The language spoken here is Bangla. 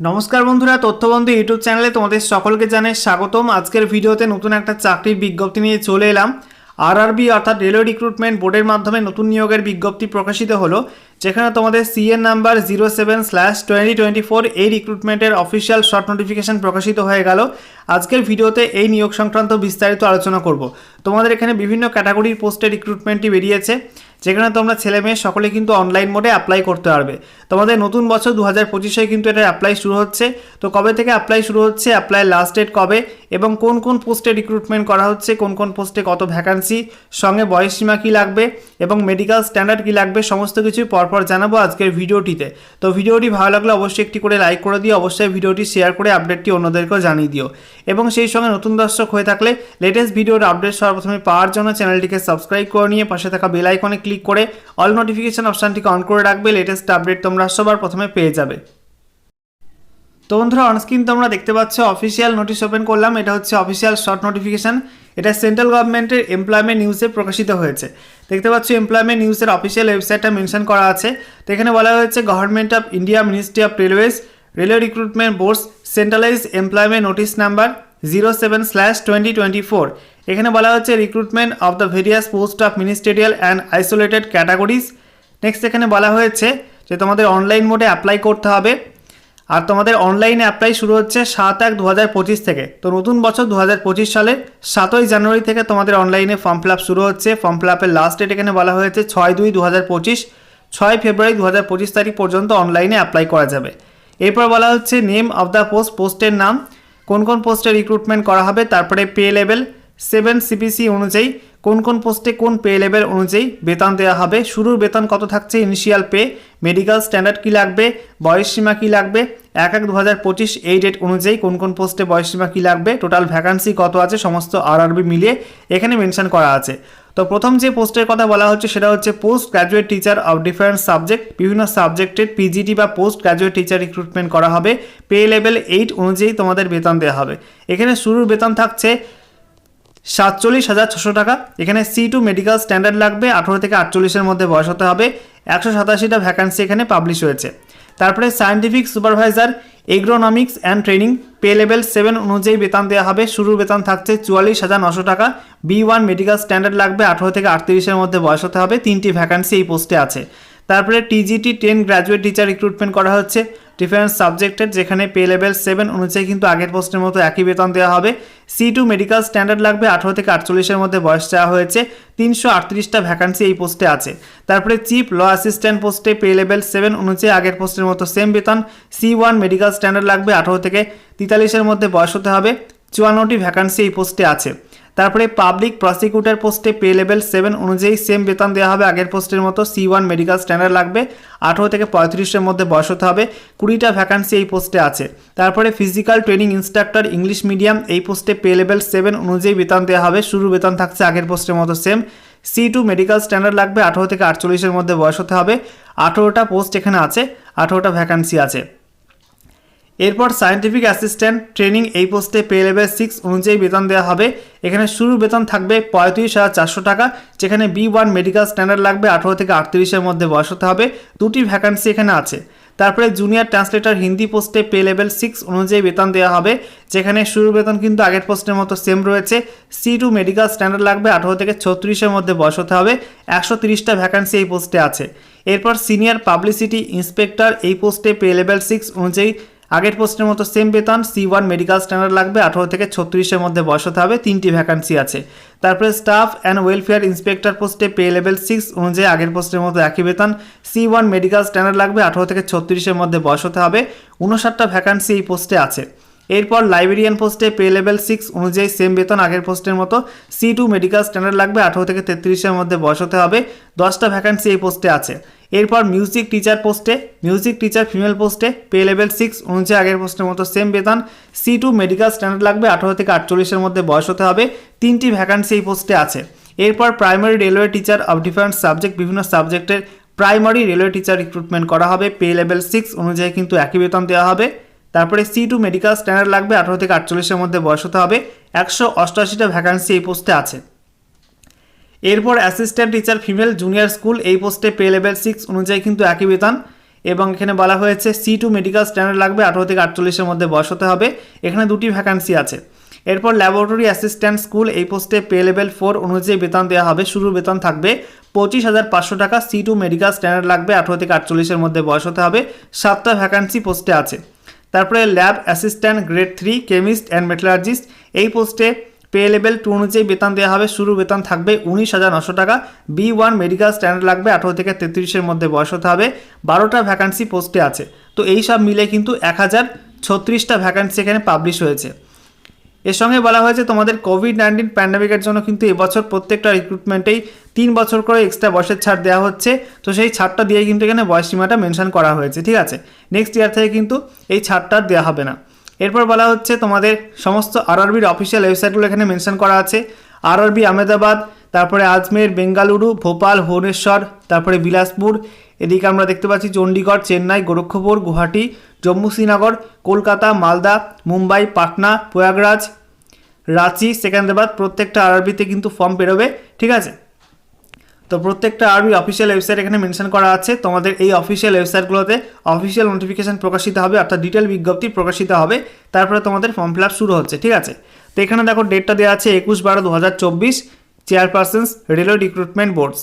নমস্কার বন্ধুরা, তথ্যবন্ধু ইউটিউব চ্যানেলে তোমাদের সকলকে জানাই স্বাগতম। আজকের ভিডিওতে নতুন একটা চাকরির বিজ্ঞপ্তি নিয়ে চলে এলাম। আরআরবি অর্থাৎ রেলওয়ে রিক্রুটমেন্ট বোর্ডের মাধ্যমে নতুন নিয়োগের বিজ্ঞপ্তি প্রকাশিত হলো, যেখানে তোমাদের C N number zero seven slash twenty twenty four এই রিক্রুটমেন্টের অফিসিয়াল শর্ট নোটিফিকেশন প্রকাশিত হয়ে গেল। আজকের ভিডিওতে এই নিয়োগ সংক্রান্ত বিস্তারিত আলোচনা করব। তোমাদের এখানে বিভিন্ন ক্যাটাগরির পোস্টে রিক্রুটমেন্টটি বেরিয়েছে। যেখানে তোমরা ছেলে মেয়ে সকলে কিন্তু অনলাইন মোডে অ্যাপ্লাই করতে পারবে। তোমাদের নতুন বছর দু হাজার পঁচিশে কিন্তু এটা অ্যাপ্লাই শুরু হচ্ছে। তো কবে থেকে অ্যাপ্লাই শুরু হচ্ছে অ্যাপ্লাই লাস্ট ডেট কবে, এবং কোন কোন পোস্টে রিক্রুটমেন্ট করা হচ্ছে, কোন কোন পোস্টে কত ভ্যাকান্সি সঙ্গে বয়স সীমা কী লাগবে, এবং মেডিকেল স্ট্যান্ডার্ড কী লাগবে, সমস্ত কিছু পরপর জানাব আজকের ভিডিওটিতে। তো ভিডিওটি ভালো লাগলে অবশ্যই একটি করে লাইক করে দিও, অবশ্যই ভিডিওটি শেয়ার করে আপডেটটি অন্যদেরকেও জানিয়ে দিও। এবং সেই সঙ্গে নতুন দর্শক হয়ে থাকলে লেটেস্ট ভিডিওর আপডেট সর্বপ্রথমে পাওয়ার জন্য চ্যানেলটিকে সাবস্ক্রাইব করে নিয়ে পাশে থাকা বেল আইকনে ক্লিক করে অল নোটিফিকেশন অপশানটিকে অন করে রাখবে লেটেস্ট আপডেট তোমরা সবার প্রথমে পেয়ে যাবে। তো বন্ধুরা অনস্ক্রিন তোমরা দেখতে পাচ্ছ অফিসিয়াল নোটিশ ওপেন করলাম, এটা হচ্ছে অফিসিয়াল শর্ট নোটিফিকেশন এটা সেন্ট্রাল গভর্নমেন্টের এমপ্লয়মেন্ট নিউজে প্রকাশিত হয়েছে। দেখতে পাচ্ছ এমপ্লয়মেন্ট নিউজের অফিসিয়াল ওয়েবসাইটটা মেনশন করা আছে। তো এখানে বলা হয়েছে government of India ministry of railways railway recruitment boards centralise employment notice number zero seven slash twenty twenty four এখানে বলা হচ্ছে recruitment of the various post of ministerial and isolated categories next এখানে বলা হয়েছে যে তোমাদের অনলাইন মোডে অ্যাপ্লাই করতে হবে। আর তোমাদের অনলাইনে অ্যাপ্লাই শুরু হচ্ছে সাত এক দু থেকে। তো নতুন বছর দু সালের সাতই জানুয়ারি থেকে তোমাদের অনলাইনে ফর্ম ফিল শুরু হচ্ছে। ফর্ম ফিল আপের লাস্ট ডেট এখানে বলা হয়েছে ছয় দুই দু হাজার পঁচিশ। ছয় ফেব্রুয়ারি দু হাজার পঁচিশ তারিখ পর্যন্ত অনলাইনে অ্যাপ্লাই করা যাবে। এরপর বলা হচ্ছে নেম অফ দ্য পোস্ট পোস্টের নাম। কোন কোন পোস্টে রিক্রুটমেন্ট করা হবে, তারপরে পে লেভেল সেভেন সিপিসি অনুযায়ী কোন কোন পোস্টে কোন পে লেভেল অনুযায়ী বেতন দেওয়া হবে, শুরুর বেতন কত থাকছে ইনিশিয়াল পে মেডিকেল স্ট্যান্ডার্ড কী লাগবে, বয়স সীমা কী লাগবে, এক এক দু হাজার পঁচিশ এই ডেট অনুযায়ী কোন কোন পোস্টে বয়স সীমা কী লাগবে টোটাল ভ্যাকান্সি কত আছে, সমস্ত আরআরবি মিলিয়ে এখানে মেনশন করা আছে। তো প্রথম যে পোস্টের কথা বলা হচ্ছে সেটা হচ্ছে post graduate teacher of different subject বিভিন্ন সাবজেক্টের পিজিটি বা পোস্ট গ্র্যাজুয়েট টিচার রিক্রুটমেন্ট করা হবে। পে লেভেল এইট অনুযায়ী তোমাদের বেতন দেওয়া হবে। এখানে শুরুর বেতন থাকছে সাতচল্লিশ হাজার ছশো টাকা। এখানে সি টু মেডিকেল স্ট্যান্ডার্ড লাগবে। আঠেরো থেকে আটচল্লিশের মধ্যে বয়স হতে হবে। একশো সাতাশিটা ভ্যাকান্সি এখানে পাবলিশ হয়েছে। তারপরে scientific supervisor agronomics and training pay level seven অনুযায়ী বেতন দেওয়া হবে। শুরুর বেতন থাকছে চুয়াল্লিশ হাজার নশো টাকা। বি ওয়ান মেডিকেল স্ট্যান্ডার্ড লাগবে, আঠেরো থেকে আটত্রিশের মধ্যে বয়স হতে হবে। তিনটি ভ্যাকান্সি এই পোস্টে আছে। তারপরে T G T ten graduate teacher recruitment করা হচ্ছে। ডিফারেন্ট সাবজেক্টের যেখানে পে লেভেল সেভেন অনুযায়ী কিন্তু আগের পোস্টের মতো একই বেতন দেওয়া হবে। সি টু মেডিকেল স্ট্যান্ডার্ড লাগবে, আঠারো থেকে আটচল্লিশের মধ্যে বয়স চাওয়া হয়েছে। তিনশো আটত্রিশটা ভ্যাকান্সি এই পোস্টে আছে। তারপরে চিফ ল অ্যাসিস্ট্যান্ট পোস্টে পে লেভেল সেভেন অনুযায়ী আগের পোস্টের মতো সেম বেতন। সি ওয়ান মেডিকেল স্ট্যান্ডার্ড লাগবে, আঠারো থেকে তেতাল্লিশের মধ্যে বয়স হতে হবে। চুয়ান্নটি ভ্যাকান্সি এই পোস্টে আছে। তারপরে পাবলিক প্রসিকিউটর পোস্টে পে লেভেল সেভেন অনুযায়ী সেম বেতন দেওয়া হবে। আগের পোস্টের মতো সি ওয়ান মেডিকেল স্ট্যান্ডার্ড লাগবে। আঠেরো থেকে পঁয়ত্রিশের মধ্যে বয়স হতে হবে। কুড়িটা ভ্যাকান্সি এই পোস্টে আছে। তারপরে physical training instructor English medium এই পোস্টে পে লেভেল সেভেন অনুযায়ী বেতন দেওয়া হবে। শুরু বেতন থাকছে আগের পোস্টের মতো same C two medical standard লাগবে। আঠেরো থেকে আটচল্লিশের মধ্যে বয়স হতে হবে। আঠেরোটা পোস্ট এখানে আছে। আঠেরোটা ভ্যাকান্সি আছে। এরপর সায়েন্টিফিক অ্যাসিস্ট্যান্ট ট্রেনিং এই পোস্টে পে লেভেল সিক্স অনুযায়ী বেতন দেওয়া হবে। এখানে শুরু বেতন থাকবে পঁয়ত্রিশ হাজার চারশো টাকা, যেখানে বি ওয়ান মেডিকেল স্ট্যান্ডার্ড লাগবে আঠেরো থেকে আটত্রিশের মধ্যে বয়স হতে হবে। দুটি ভ্যাকান্সি এখানে আছে। তারপরে জুনিয়র ট্রান্সলেটর হিন্দি পোস্টে পে লেভেল সিক্স অনুযায়ী বেতন দেওয়া হবে, যেখানে শুরু বেতন কিন্তু আগের পোস্টের মতো সেম রয়েছে। সি টু মেডিকেল স্ট্যান্ডার্ড লাগবে আঠেরো থেকে ছত্রিশের মধ্যে বয়স হতে হবে। একশো তিরিশটা ভ্যাকান্সি এই পোস্টে আছে। এরপর সিনিয়র পাবলিসিটি ইন্সপেক্টর এই পোস্টে পে লেভেল সিক্স অনুযায়ী আগের পোস্টের মতো সেম বেতন সি ওয়ান মেডিকেল স্ট্যান্ডার্ড লাগবে, আঠারো থেকে ছত্রিশের মধ্যে বয়স হতে হবে, তিনটি ভ্যাকান্সি আছে। তারপরে স্টাফ অ্যান্ড ওয়েলফেয়ার ইন্সপেক্টর পোস্টে পে লেভেল সিক্স অনুযায়ী আগের পোস্টের মতো একই বেতন সি ওয়ান মেডিকেল স্ট্যান্ডার্ড লাগবে, আঠারো থেকে ছত্রিশের মধ্যে বয়স হতে হবে, উনষাটটা ভ্যাকান্সি এই পোস্টে আছে। এরপর লাইব্রেরিয়ান পোস্টে পে লেভেল সিক্স অনুযায়ী সেম বেতন আগের পোস্টের মতো সি টু মেডিকেল স্ট্যান্ডার্ড লাগবে। আঠারো থেকে তেত্রিশের মধ্যে বয়স হতে হবে। দশটা ভ্যাকান্সি এই পোস্টে আছে। এরপর মিউজিক টিচার পোস্টে মিউজিক টিচার ফিমেল পোস্টে পে লেভেল সিক্স অনুযায়ী আগের পোস্টের মতো সেম বেতন। সি টু মেডিকেল স্ট্যান্ডার্ড লাগবে। আঠারো থেকে আটচল্লিশের মধ্যে বয়স হতে হবে। তিনটি ভ্যাকান্সি এই পোস্টে আছে। এরপর primary railway teacher of different subject বিভিন্ন সাবজেক্টের প্রাইমারি রেলওয়ে টিচার রিক্রুটমেন্ট করা হবে। পে লেভেল সিক্স অনুযায়ী কিন্তু একই বেতন দেওয়া হবে। তারপরে সি টু মেডিকেল স্ট্যান্ডার্ড লাগবে, আঠারো থেকে আটচল্লিশের মধ্যে বয়স হতে হবে। একশো অষ্টআশিটা ভ্যাকান্সি এই পোস্টে আছে। এরপর assistant teacher female junior school এই পোস্টে পে লেভেল সিক্স অনুযায়ী কিন্তু একই বেতন এবং এখানে বলা হয়েছে সি টু মেডিকেল স্ট্যান্ডার্ড লাগবে, আঠারো থেকে আটচল্লিশের মধ্যে বয়স হতে হবে। এখানে দুটি ভ্যাকান্সি আছে। এরপর ল্যাবরেটরি অ্যাসিস্ট্যান্ট স্কুল এই পোস্টে পে লেভেল ফোর অনুযায়ী বেতন দেওয়া হবে, শুরুর বেতন থাকবে পঁচিশ হাজার পাঁচশো টাকা। সি টু মেডিকেল স্ট্যান্ডার্ড লাগবে, আঠারো থেকে আটচল্লিশের মধ্যে বয়স হতে হবে। সাতটা ভ্যাকান্সি পোস্টে আছে। তারপরে lab assistant grade three chemist and metallurgist এই পোস্টে পে লেভেল টু অনুযায়ী বেতন দেওয়া হবে। শুরু বেতন থাকবে উনিশ হাজার নশো টাকা। বি ওয়ান মেডিকেল স্ট্যান্ডার্ড লাগবে, আঠেরো থেকে তেত্রিশের মধ্যে বয়স হতে হবে। বারোটা ভ্যাকান্সি পোস্টে আছে। তো এই সব মিলে কিন্তু এক হাজার ছত্রিশটা ভ্যাকান্সি এখানে পাবলিশ হয়েছে। এর সঙ্গে বলা হয়েছে, তোমাদের কোভিড নাইন্টিন প্যান্ডামিকের জন্য কিন্তু এবছর প্রত্যেকটা রিক্রুটমেন্টেই তিন বছর করে এক্সট্রা বয়সের ছাড় দেওয়া হচ্ছে। তো সেই ছাড়টা দিয়ে কিন্তু এখানে বয়স সীমাটা মেনশন করা হয়েছে, ঠিক আছে? নেক্সট ইয়ার থেকে কিন্তু এই ছাড়টা দেওয়া হবে না। এরপর বলা হচ্ছে, তোমাদের সমস্ত আরআরবির অফিসিয়াল ওয়েবসাইটগুলো এখানে মেনশন করা আছে। আরআরবি আহমেদাবাদ, তারপরে আজমের, বেঙ্গালুরু, ভোপাল, ভুবনেশ্বর, তারপরে বিলাসপুর। এদিকে আমরা দেখতে পাচ্ছি, চণ্ডীগড়, চেন্নাই, গোরক্ষপুর, গুয়াহাটি, জম্মু শ্রীনগর, কলকাতা, মালদা, মুম্বাই, পাটনা, প্রয়াগরাজ রাঁচি, সেকেন্দ্রাবাদ, প্রত্যেকটা আরবিতে কিন্তু ফর্ম বেরোবে, ঠিক আছে? তো প্রত্যেকটা আরবি অফিসিয়াল ওয়েবসাইট এখানে মেনশন করা আছে। তোমাদের এই অফিসিয়াল ওয়েবসাইটগুলোতে অফিসিয়াল নোটিফিকেশান প্রকাশিত হবে, অর্থাৎ ডিটেল বিজ্ঞপ্তি প্রকাশিত হবে। তারপরে তোমাদের ফর্ম ফিল শুরু হচ্ছে, ঠিক আছে? তো এখানে দেখো ডেটটা দেওয়া আছে একুশ বারো দু হাজার চব্বিশ চেয়ারপারসন্স রেলওয়ে রিক্রুটমেন্ট বোর্ডস